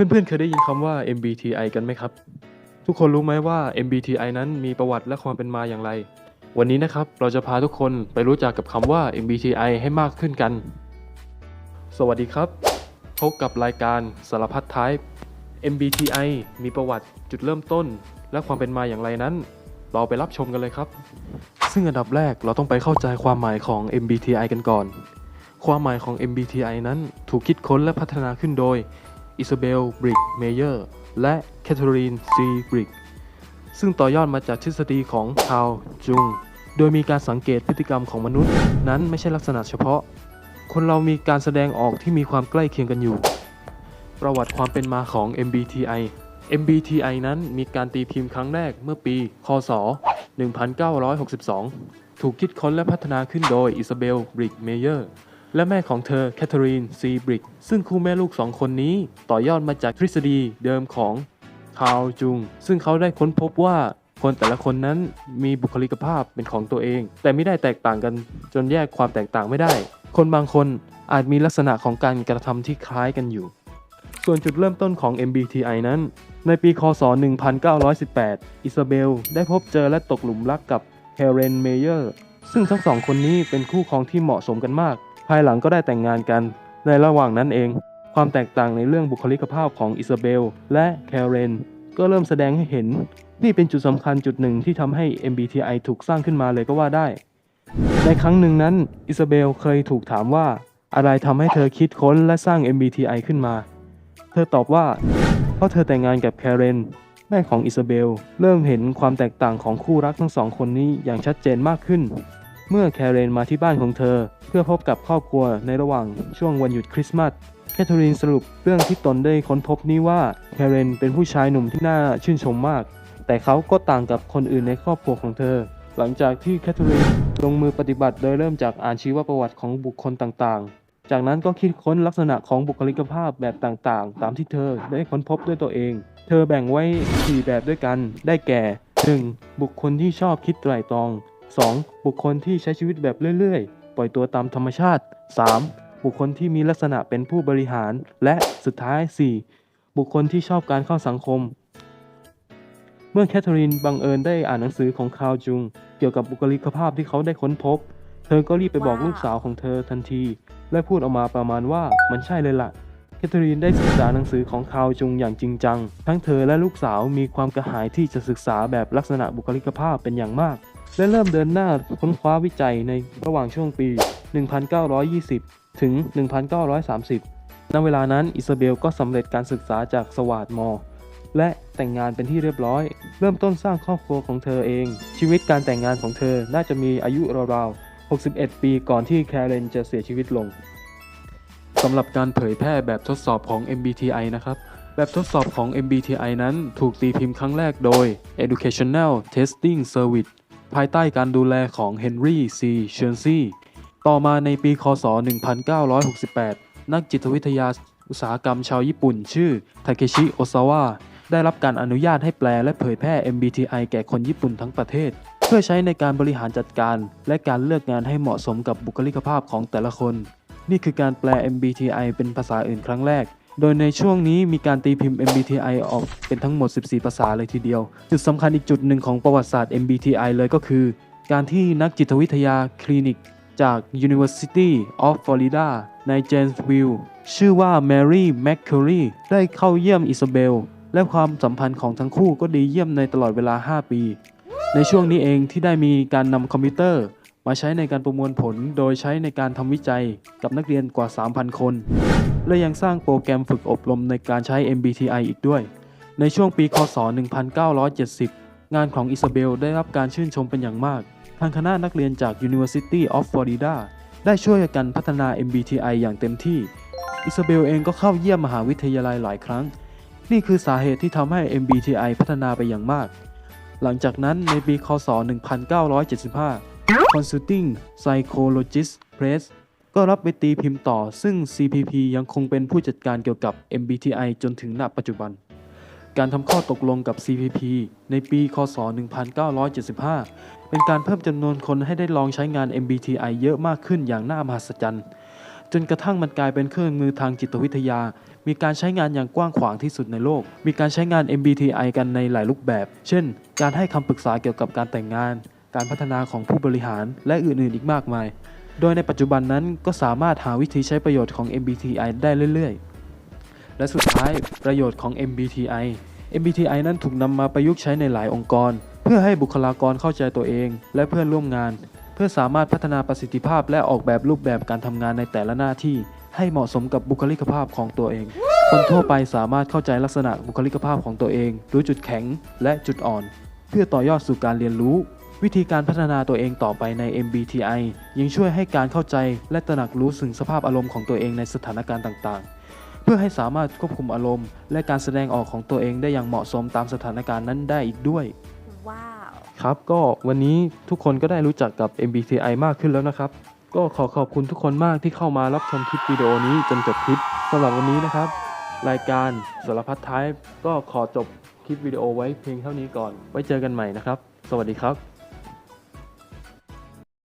เพื่อนๆ เคยได้ยินคำว่า MBTI กันไหมครับ ทุกคนรู้ไหมว่า MBTI นั้นมีประวัติและความเป็นมาอย่างไร วันนี้นะครับเราจะพาทุกคนไปรู้จักกับคำว่า MBTI ให้มากขึ้นกัน สวัสดีครับ พบกับรายการสารพัด Type MBTI มีประวัติจุดเริ่มต้น และความเป็นมาอย่างไรนั้น เราไปรับชมกันเลยครับ ซึ่งอันดับแรกเราต้องไปเข้าใจความหมายของ MBTI กันก่อน ความหมายของ MBTI นั้นถูกคิดค้นและพัฒนาขึ้นโดย อิซาเบลบริกเมเยอร์และแคทเธอรีนซีบริกซึ่งต่อยอดมาจากทฤษฎีของคาร์ลจุง โดยมีการสังเกตพฤติกรรมของมนุษย์ นั้นไม่ใช่ลักษณะเฉพาะ คนเรามีการแสดงออกที่มีความใกล้เคียงกันอยู่ ประวัติความเป็นมาของ MBTI MBTI นั้นมีการตีพิมพ์ครั้งแรกเมื่อปี คศ 1962 ถูกคิดค้นและพัฒนาขึ้นโดยอิซาเบลบริกเมเยอร์ และแม่ของเธอแคทเธอรีนซีบริก ซึ่งคู่แม่ลูกสองคนนี้ต่อยอดมาจากทฤษฎีเดิมของคาร์ลจุง ซึ่งเขาได้ค้นพบว่าคนแต่ละคนนั้นมีบุคลิกภาพเป็นของตัวเอง แต่ไม่ได้แตกต่างกันจนแยกความแตกต่างไม่ได้ คนบางคนอาจมีลักษณะของการกระทำที่คล้ายกันอยู่ ส่วนจุดเริ่มต้นของ MBTI นั้น ในปีคศ 1918 อิซาเบล ได้พบเจอและตกหลุมรักกับแคเรนเมเยอร์ซึ่งทั้งสองคนนี้เป็นคู่ครองที่เหมาะสมกันมาก ภายหลังก็ได้แต่งงานกัน ในระหว่างนั้นเอง ความแตกต่างในเรื่องบุคลิกภาพของอิซาเบล และแคเรนก็เริ่มแสดงให้เห็น นี่เป็นจุดสำคัญจุดหนึ่งที่ทำให้ MBTI ถูกสร้างขึ้นมาเลยก็ว่าได้ ในครั้งหนึ่งนั้น อิซาเบลเคยถูกถามว่า อะไรทำให้เธอคิดค้นและสร้าง MBTI ขึ้นมา เธอตอบว่า เพราะเธอแต่งงานกับแคเรนแม่ของอิซาเบล เริ่มเห็นความแตกต่างของคู่รักทั้งสองคนนี้อย่างชัดเจนมากขึ้น เมื่อแคเรนมาที่บ้านของเธอ เพื่อพบกับครอบครัวในระหว่างช่วงวันหยุดคริสต์มาสแคทเธอรีนสรุปเรื่องที่ตนได้ค้นพบนี้ว่าแคเรนเป็นผู้ชายหนุ่มที่น่าชื่นชมมาก แต่เขาก็ต่างกับคนอื่นในครอบครัวของเธอ หลังจากที่แคทเธอรีนลงมือปฏิบัติโดยเริ่มจากอ่านชีวประวัติของบุคคลต่างๆ จากนั้นก็คิดค้นลักษณะของบุคลิกภาพแบบต่างๆ ตามที่เธอได้ค้นพบด้วยตัวเอง เธอแบ่งไว้ 4 แบบด้วยกัน ได้แก่ 1. บุคคลที่ชอบคิดไตร่ตรอง 2. บุคคลที่ใช้ชีวิตแบบเรื่อยๆ ปล่อยตัวตามธรรมชาติ 3. บุคคลที่มีลักษณะเป็นผู้บริหาร และสุดท้าย 4. บุคคลที่ชอบการเข้าสังคม เมื่อแคทเธอรีนบังเอิญได้อ่านหนังสือของคาร์จุง เกี่ยวกับบุคลิกภาพที่เขาได้ค้นพบ เธอก็รีบไปบอกลูกสาวของเธอทันที และพูดออกมาประมาณว่ามันใช่เลยล่ะแคทเธอรีนได้ศึกษาหนังสือของคาร์จุงอย่างจริงจัง ทั้งเธอและลูกสาวมีความกระหายที่จะศึกษาแบบลักษณะบุคลิกภาพเป็นอย่างมาก และเริ่มเดินหน้าค้นคว้าวิจัยในระหว่างช่วงปี 1920 ถึง 1930 ณ เวลานั้นอิซาเบลก็สำเร็จการศึกษาจากสวาดมอร์และแต่งงานเป็นที่เรียบร้อย เริ่มต้นสร้างครอบครัวของเธอเอง ชีวิตการแต่งงานของเธอน่าจะมีอายุราวๆ 61 ปีก่อนที่แคเรนจะเสียชีวิตลงสำหรับการเผยแพร่แบบทดสอบของ MBTI นะครับ แบบทดสอบของ MBTI นั้นถูกตีพิมพ์ครั้งแรกโดย Educational Testing Service ภายใต้การดูแลของ Henry C. c h e r n s e y ต่อมาในปีคศ 1968 นักจิตวิทยาอุตสาหกรรมชาวญี่ปุ่น ชื่อทาเคชิโอซาวะได้รับการอนุญาตให้แปลและเผยแพร่ MBTI แก่คนญี่ปุ่นทั้งประเทศ เพื่อใช้ในการบริหารจัดการ และการเลือกงานให้เหมาะสมกับบุคลิกภาพของแต่ละคน นี่คือการแปล MBTI เป็นภาษาอื่นครั้งแรก โดยในช่วงนี้มีการตีพิมพ์ MBTI ออกเป็นทั้งหมด 14 ภาษาเลยทีเดียว จุดสำคัญอีกจุดหนึ่งของประวัติศาสตร์ MBTI เลยก็คือ การที่นักจิตวิทยาคลินิก จาก University of Florida ใน Janesville ชื่อว่า Mary McCurry ได้เข้าเยี่ยมอิซาเบล และความสัมพันธ์ของทั้งคู่ก็ดีเยี่ยมในตลอดเวลา 5 ปี ในช่วงนี้เองที่ได้มีการนำคอมพิวเตอร์ มาใช้ในการประมวลผลโดยใช้ในการทำวิจัยกับนักเรียนกว่า 3,000 คน และยังสร้างโปรแกรมฝึกอบรมในการใช้ MBTI อีกด้วย ในช่วงปีคศ 1970 งานของอิซาเบลได้รับการชื่นชมเป็นอย่างมาก ทางคณะนักเรียนจาก University of Florida ได้ช่วยกันพัฒนา MBTI อย่างเต็มที่ อิซาเบลเองก็เข้าเยี่ยมมหาวิทยาลัยหลายครั้ง นี่คือสาเหตุที่ทำให้ MBTI พัฒนาไปอย่างมาก หลังจากนั้นในปีคศ 1975 Consulting Psychologist Press ก็รับไปตีพิมพ์ต่อ ซึ่ง CPP ยังคงเป็นผู้จัดการเกี่ยวกับ MBTI จนถึงณปัจจุบัน การทำข้อตกลงกับ CPP ในปี คศ 1975 เป็นการเพิ่มจำนวนคนให้ได้ลองใช้งาน MBTI เยอะมากขึ้นอย่างน่ามหัศจรรย์จนกระทั่งมันกลายเป็นเครื่องมือทางจิตวิทยา มีการใช้งานอย่างกว้างขวางที่สุดในโลก มีการใช้งาน MBTI กันในหลายรูปแบบ เช่น การให้คำปรึกษาเกี่ยวกับการแต่งงาน การพัฒนาของผู้บริหารและอื่นๆอีกมากมาย โดยในปัจจุบันนั้นก็สามารถหาวิธีใช้ประโยชน์ของ MBTI ได้เรื่อยๆ และสุดท้ายประโยชน์ของ MBTI MBTI นั้นถูกนำมาประยุกต์ใช้ในหลายองค์กร เพื่อให้บุคลากรเข้าใจตัวเอง และเพื่อนร่วมงาน เพื่อสามารถพัฒนาประสิทธิภาพและออกแบบรูปแบบการทำงานในแต่ละหน้าที่ ให้เหมาะสมกับบุคลิกภาพของตัวเอง คนทั่วไปสามารถเข้าใจลักษณะบุคลิกภาพของตัวเอง รู้จุดแข็งและจุดอ่อน เพื่อต่อยอดสู่การเรียนรู้ วิธีการพัฒนาตัวเองต่อไปใน MBTI ยังช่วยให้การเข้าใจและตระหนักรู้ถึงสภาพอารมณ์ของตัวเองในสถานการณ์ต่างๆ เพื่อให้สามารถควบคุมอารมณ์ และการแสดงออกของตัวเองได้อย่างเหมาะสมตามสถานการณ์นั้นได้อีกด้วย ว้าว ครับ ก็วันนี้ทุกคนก็ได้รู้จักกับ MBTI มากขึ้นแล้วนะครับ ก็ขอขอบคุณทุกคนมากที่เข้ามารับชมคลิปวิดีโอนี้จนจบคลิปสำหรับวันนี้นะครับ รายการสารพัดท้ายก็ขอจบคลิปวิดีโอไว้เพียงเท่านี้ก่อน ไว้เจอกันใหม่นะครับ สวัสดีครับ